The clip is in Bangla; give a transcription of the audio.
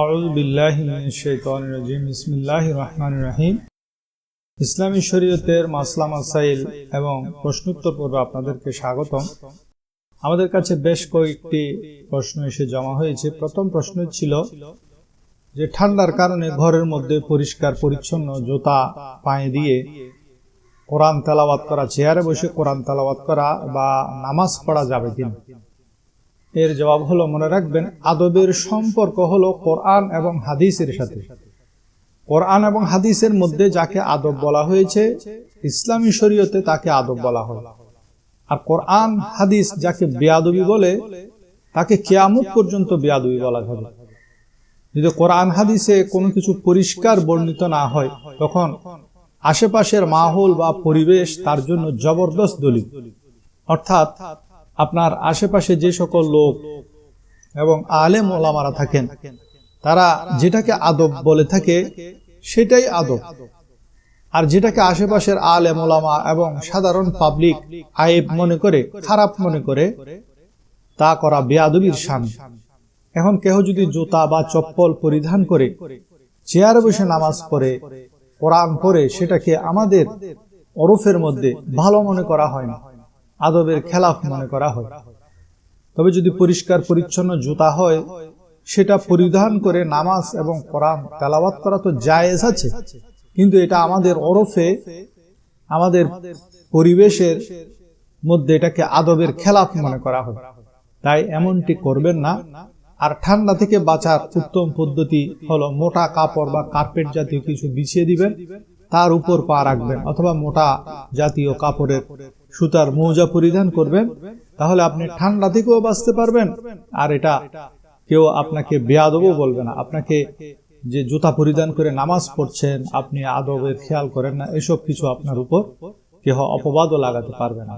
আউযু বিল্লাহি রাজিম। বিসমিল্লাহির রহমানির রহিম। ইসলামী শরীয়তের মাসলা মাসাইল এবং প্রশ্নোত্তর পর্বে আপনাদেরকে স্বাগতম। আমাদের কাছে বেশ কয়েকটি প্রশ্ন এসে জমা হয়েছে। প্রথম প্রশ্ন ছিল যে, ঠান্ডার কারণে ঘরের মধ্যে পরিষ্কার, পরিচ্ছন্ন জুতা পায়ে দিয়ে কোরআন তেলাওয়াত করা, চেয়ারে বসে কোরআন তেলাওয়াত করা বা নামাজ পড়া যাবে কিনা? এর জবাব হলো, মনে রাখবেন, আদবের সম্পর্ক হলো কোরআন এবং হাদিসের সাথে। কোরআন এবং হাদিসের মধ্যে যাকে আদব বলা হয়েছে, ইসলামী শরীয়তে তাকে আদব বলা হয়। আর কোরআন, হাদিস যাকে বেয়াদবি বলে, তাকে কেয়ামত পর্যন্ত বেয়াদবি বলা হবে। যদি কোরআন, হাদিসে কোনো কিছু পরিষ্কার বর্ণিত না হয়, তখন আশেপাশের মাহল বা পরিবেশ তার জন্য জবরদস্ত দলিল। অর্থাৎ আপনার আশেপাশে যে সকল লোক এবং আলেম ওলামারা থাকেন, তারা যেটাকে আদব বলে থাকে, সেটাই আদব। আর যেটাকে আশেপাশের আলেম ওলামা এবং সাধারণ পাবলিক আয়েব মনে করে, খারাপ মনে করে, তা করা বেয়াদবির শান। এখন কেহ যদি জুতা বা চপ্পল পরিধান করে, চেয়ারে বসে নামাজ পড়ে, কোরআন পড়ে, সেটাকে আমাদের অরফের মধ্যে ভালো মনে করা হয় না। আদবের খেলাফ মনে করা হয়। তবে যদি পরিষ্কার পরিচ্ছন্ন জুতা হয় সেটা পরিধান করে নামাজ এবং কোরআন তেলাওয়াত করা তো জায়েজ আছে। কিন্তু এটা আমাদের ওরফে আমাদের পরিবেশের মধ্যে এটাকে আদবের খেলাফ মনে করা হয়। তাই এমনটি করবেন না। আর ঠান্ডা থেকে বাঁচার উত্তম পদ্ধতি হলো মোটা কাপড় বা কার্পেট জাতীয় কিছু বিছিয়ে দিবেন। তার উপর পা রাখবেন অথবা মোটা জাতীয় কাপড়ের সুতার মৌজা পরিধান করবেন, তাহলে আপনি ঠান্ডা থেকেও বাঁচতে পারবেন। আর এটা কেউ আপনাকে বেয়াদবও বলবে না। আপনাকে যে জুতা পরিধান করে নামাজ পড়ছেন, আপনি আদবের খেয়াল করেন না। এসব কিছু আপনার উপর কেহ অপবাদও লাগাতে পারবে না।